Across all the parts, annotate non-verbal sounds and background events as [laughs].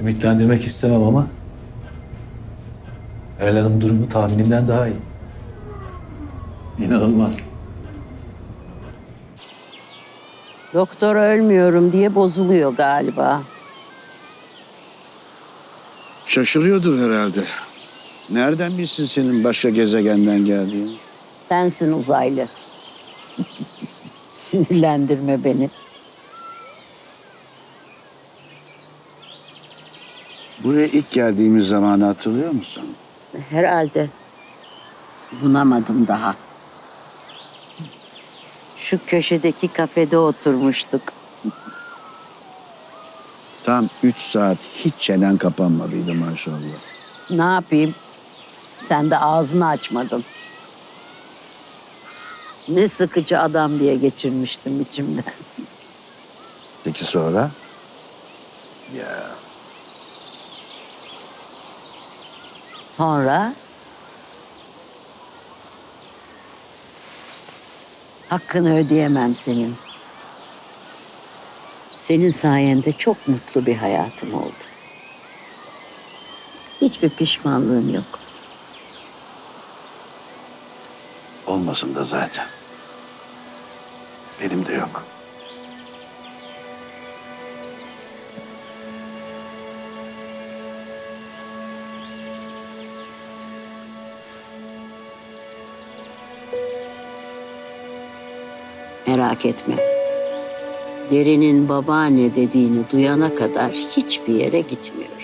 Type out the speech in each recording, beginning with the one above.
Ümitlendirmek istemem ama Meral Hanım durumu tahminimden daha iyi. İnanılmaz. Doktor ölmüyorum diye bozuluyor galiba. Şaşırıyordur herhalde. Nereden bilsin senin başka gezegenden geldiğini? Sensin uzaylı. [laughs] Sinirlendirme beni. Buraya ilk geldiğimiz zamanı hatırlıyor musun? Herhalde. Bunamadım daha. Şu köşedeki kafede oturmuştuk. Tam üç saat hiç çenen kapanmadıydı maşallah. Ne yapayım? Sen de ağzını açmadın. Ne sıkıcı adam diye geçirmiştim içimden. Peki sonra? Ya Sonra hakkını ödeyemem senin. Senin sayende çok mutlu bir hayatım oldu. Hiçbir pişmanlığım yok. olmasın da zaten. Benim de yok. Merak etme. Derinin babaanne dediğini duyana kadar hiçbir yere gitmiyorum.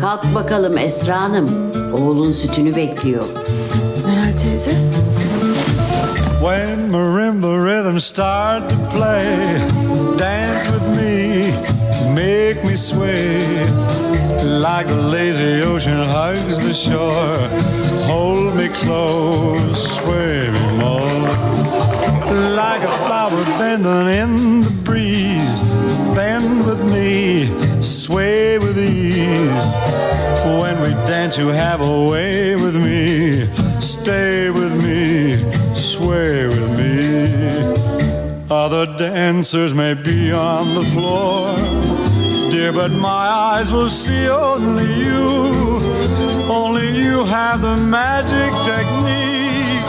Kalk bakalım Esra Hanım. Oğlun sütünü bekliyor. Meral teyze. When marimba rhythms start to play, dance with me, make me sway. Like the lazy ocean hugs the shore, hold me close, sway me We you have a way with me. Stay with me, sway with me. Other dancers may be on the floor, dear, but my eyes will see only you. Only you have the magic technique.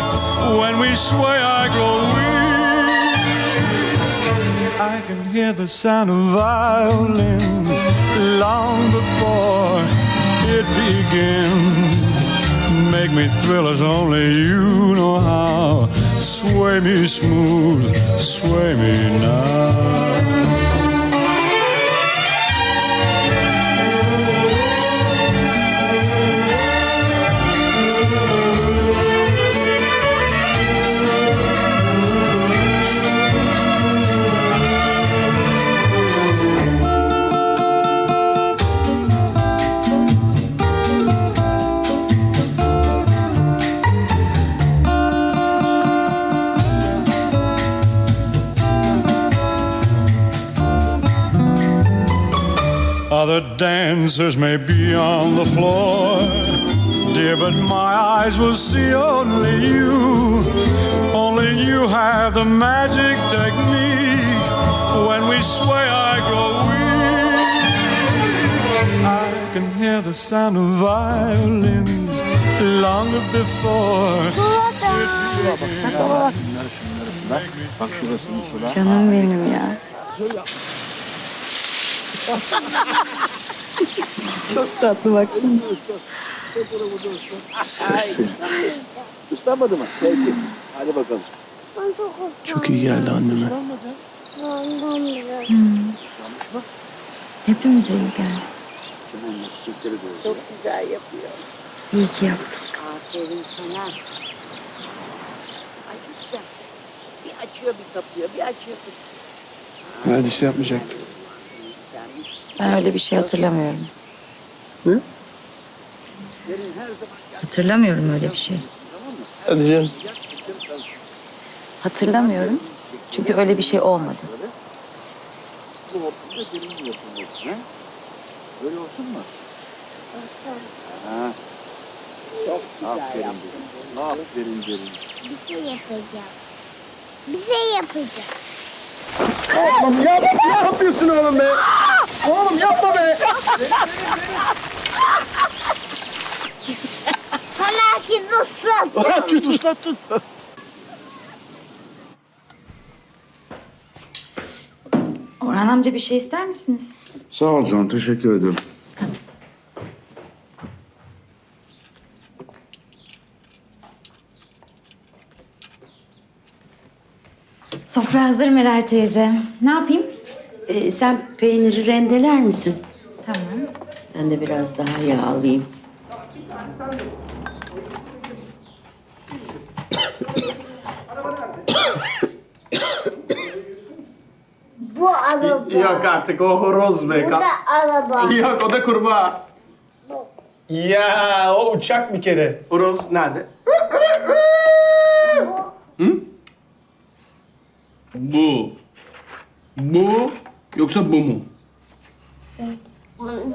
When we sway, I grow weak. I can hear the sound of violins long before it begins. Make me thrill as only you know how. Sway me smooth, sway me now. Other dancers may be on the floor, dear, but my eyes will see only you. Only you have the magic technique. When we sway, I grow weak. I can hear the sound of violins long before. Canım benim ya. [laughs] Çok tatlı baksana. Sesi. Islanmadı mı? Peki. Hadi bakalım. Çok iyi geldi anneme. Hepimize iyi geldi. Çok güzel yapıyor. İyi ki yaptın. Aferin sana. Ay güzel. Bir açıyor bir kapıyor, bir açıyor bir Neredeyse yapmayacaktım. Ben öyle bir şey hatırlamıyorum. Hatırlamıyorum öyle bir şey. Hadi canım. Hatırlamıyorum. Çünkü öyle bir şey olmadı. Bu hortumda olsun. Öyle olsun mu? Ha. Çok güzel Aferin derin. Aferin derin. Bir şey yapacağım. Bir şey yapacağım. Oğlum yap, ne yapıyorsun oğlum be? Oğlum yapma be. Sana ki dostum. Tut ıslattın. Orhan amca bir şey ister misiniz? Sağ ol Can, teşekkür ederim. Sofra hazır Meral teyze. Ne yapayım? Ee, sen peyniri rendeler misin? Tamam. Ben de biraz daha yağ alayım. Bu araba. Yok artık o horoz be. Bu da araba. Yok o da kurbağa. Ya o uçak bir kere. Horoz nerede? Bu. Bu yoksa bu mu?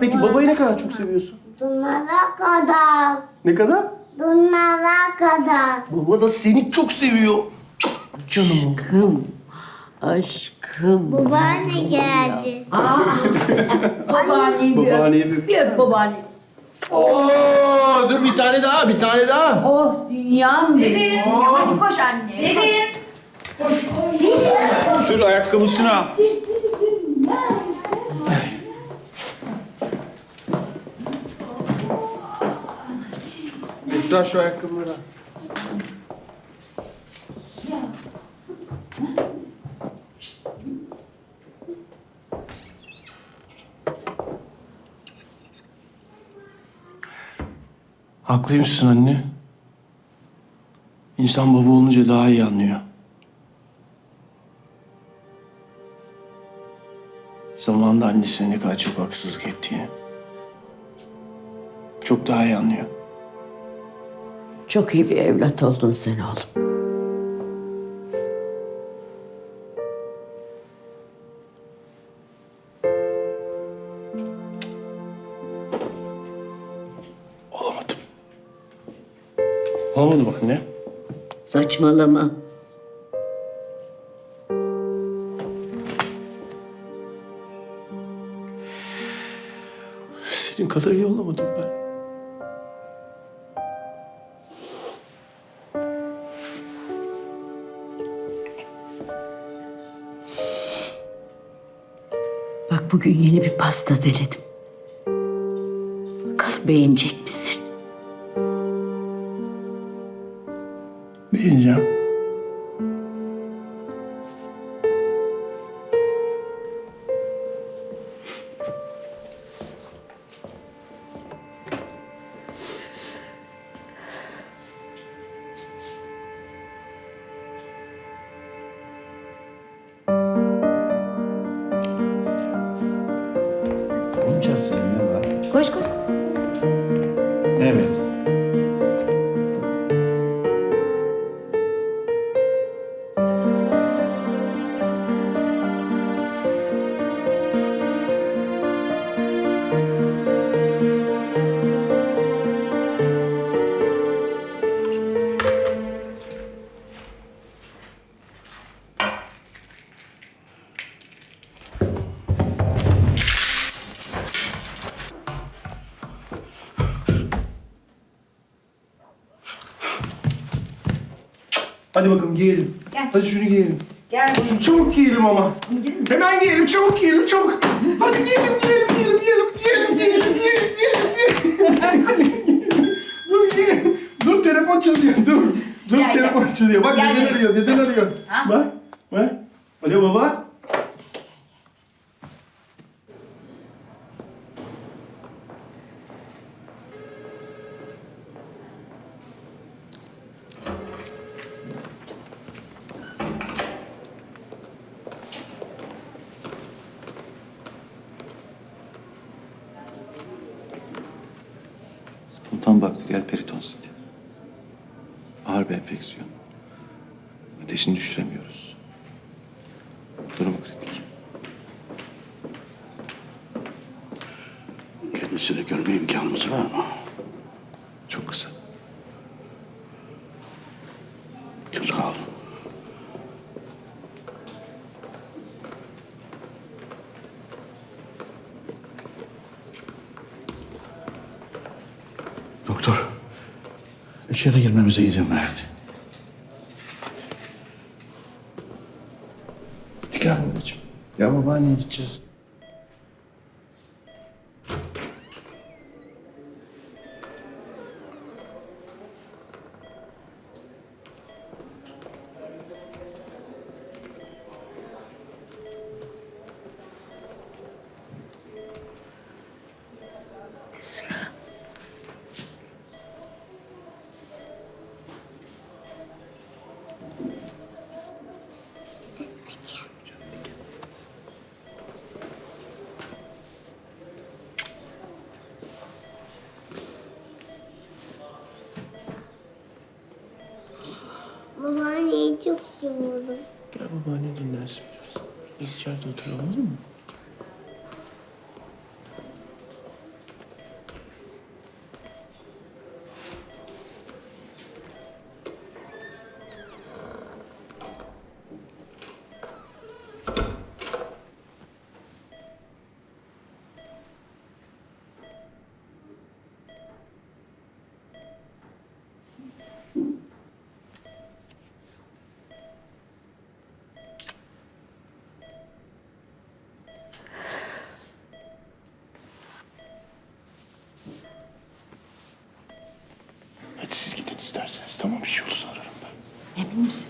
Peki babayı ne kadar çok seviyorsun? Bunlara kadar. Ne kadar? Bunlara kadar. Baba da seni çok seviyor. Canım. Aşkım, aşkım. Babaanne geldi. Babaanneyi bir öp. [laughs] Babaanneyi bir... Bir öp babaanne. Oo, dur bir tane daha, bir tane daha. Oh dünyam benim. Hadi koş anne. Derin. Dur ayakkabısını al. Esra şu ayakkabıları al. Haklıymışsın anne. İnsan baba olunca daha iyi anlıyor. Zamanında annesine ne kadar çok haksızlık ettiğini. Çok daha iyi anlıyor. Çok iyi bir evlat oldun sen oğlum. Olamadım. Olamadım anne. Saçmalama. Kadar iyi olamadım ben. Bak bugün yeni bir pasta denedim. Bakalım beğenecek misin? Beğeneceğim. Hadi bakalım giyelim. Gel. Hadi şunu giyelim. Gel. Şunu çabuk giyelim ama. Hemen giyelim, çabuk giyelim, çabuk. Hadi giyelim, giyelim, giyelim, giyelim, giyelim, giyelim, giyelim, giyelim, giyelim. [laughs] Dur giyelim. Dur telefon çalıyor, dur. Dur Gel, telefon çalıyor. Bak Gel, deden gel. arıyor, deden arıyor. Ha? Bak, bak. Alo baba. Spontan bakteriyel peritonsit. Ağır bir enfeksiyon. Ateşini düşüremiyoruz. Durumu kritik. Kendisini görme imkanımız var mı? Çok kısa. Sağ olun. Doktor, içeri girmemize izin verdi. Gel babacığım. Ya babaanneye gideceğiz. Tamam bir şey olursa ararım ben. Emin misin?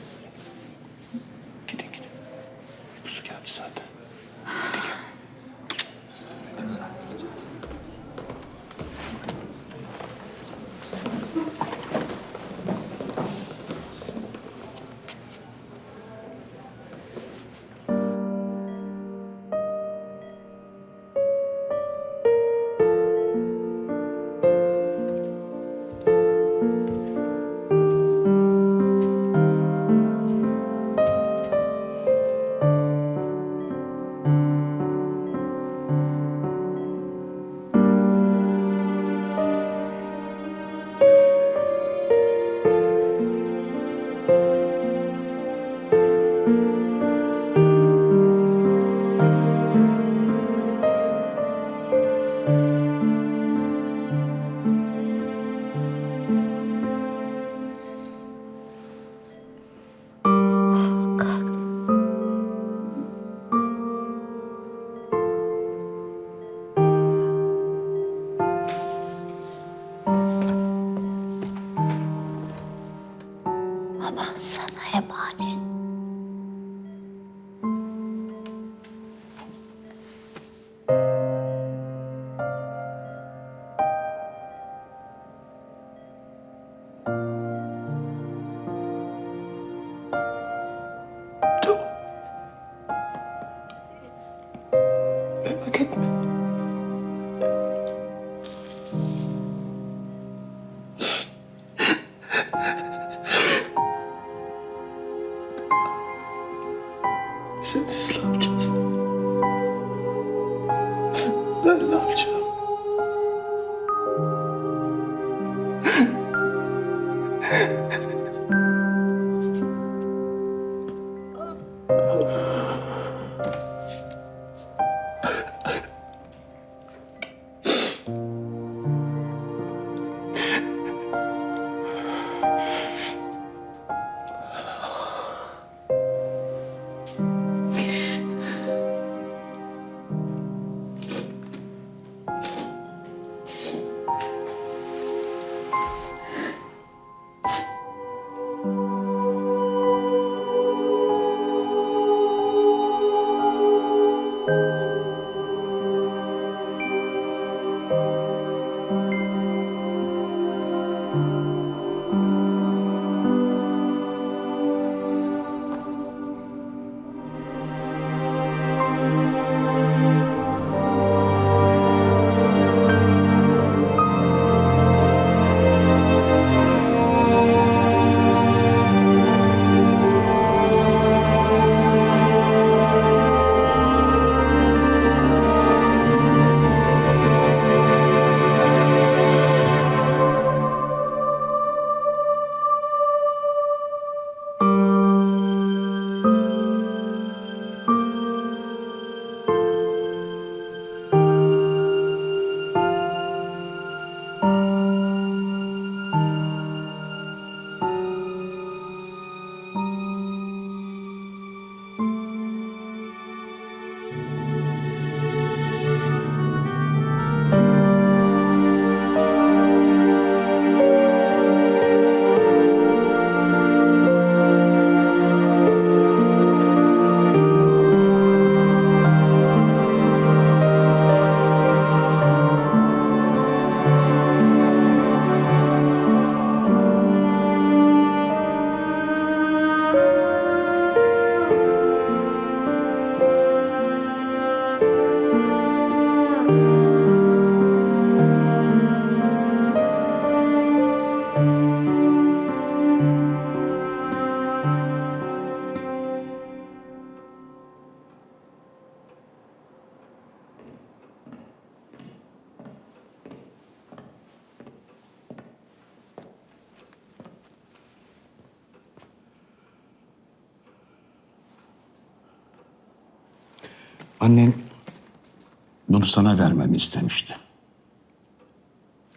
Sana vermemi istemişti.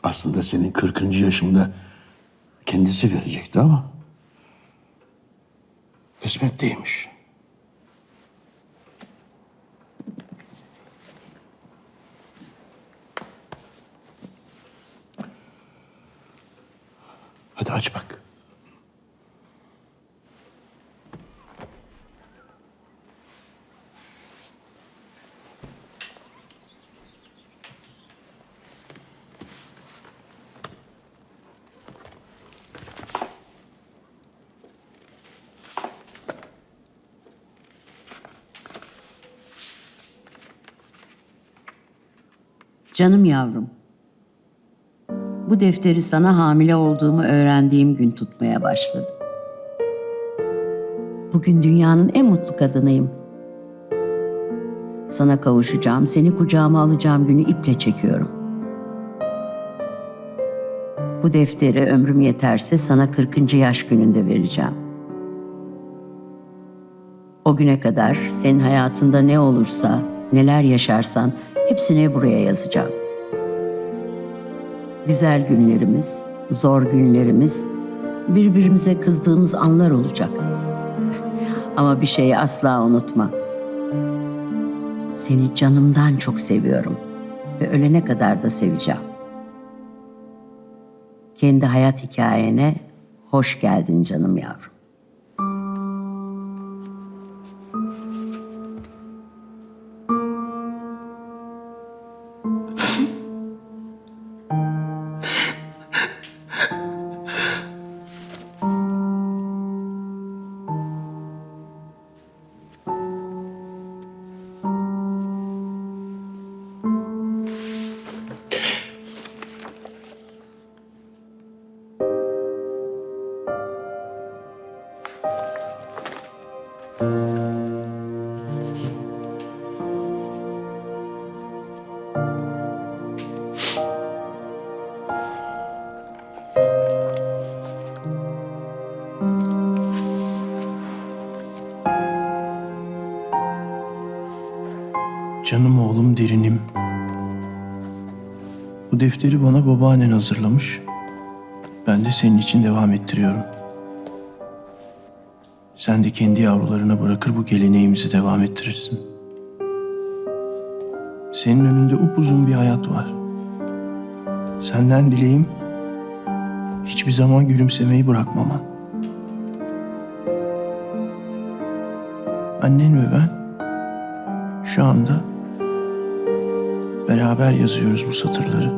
Aslında senin 40. yaşında kendisi verecekti ama kısmet değilmiş. Hadi aç bak. Canım yavrum. Bu defteri sana hamile olduğumu öğrendiğim gün tutmaya başladım. Bugün dünyanın en mutlu kadınıyım. Sana kavuşacağım, seni kucağıma alacağım günü iple çekiyorum. Bu defteri ömrüm yeterse sana 40. yaş gününde vereceğim. O güne kadar senin hayatında ne olursa, neler yaşarsan hepsini buraya yazacağım. Güzel günlerimiz, zor günlerimiz, birbirimize kızdığımız anlar olacak. Ama bir şeyi asla unutma. Seni canımdan çok seviyorum ve ölene kadar da seveceğim. Kendi hayat hikayene hoş geldin canım yavrum. Canım oğlum derinim. Bu defteri bana babaannen hazırlamış. Ben de senin için devam ettiriyorum. Sen de kendi yavrularına bırakır bu geleneğimizi devam ettirirsin. Senin önünde upuzun bir hayat var. Senden dileğim hiçbir zaman gülümsemeyi bırakmaman. Annen ve ben şu anda beraber yazıyoruz bu satırları.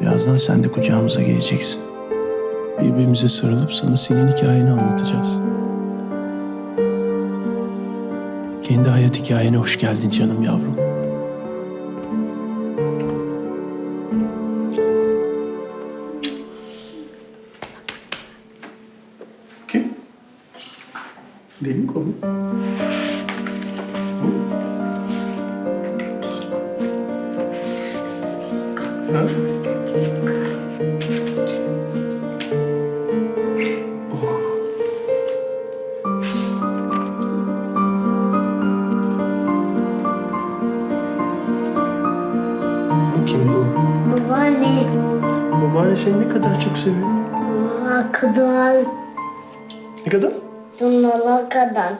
Birazdan sen de kucağımıza geleceksin. Birbirimize sarılıp sana senin hikayeni anlatacağız. Kendi hayat hikayene hoş geldin canım yavrum. Kim? Benim konu. Ha? Seni ne kadar çok seviyor. Sonuna kadar. Ne kadar? Sonuna kadar.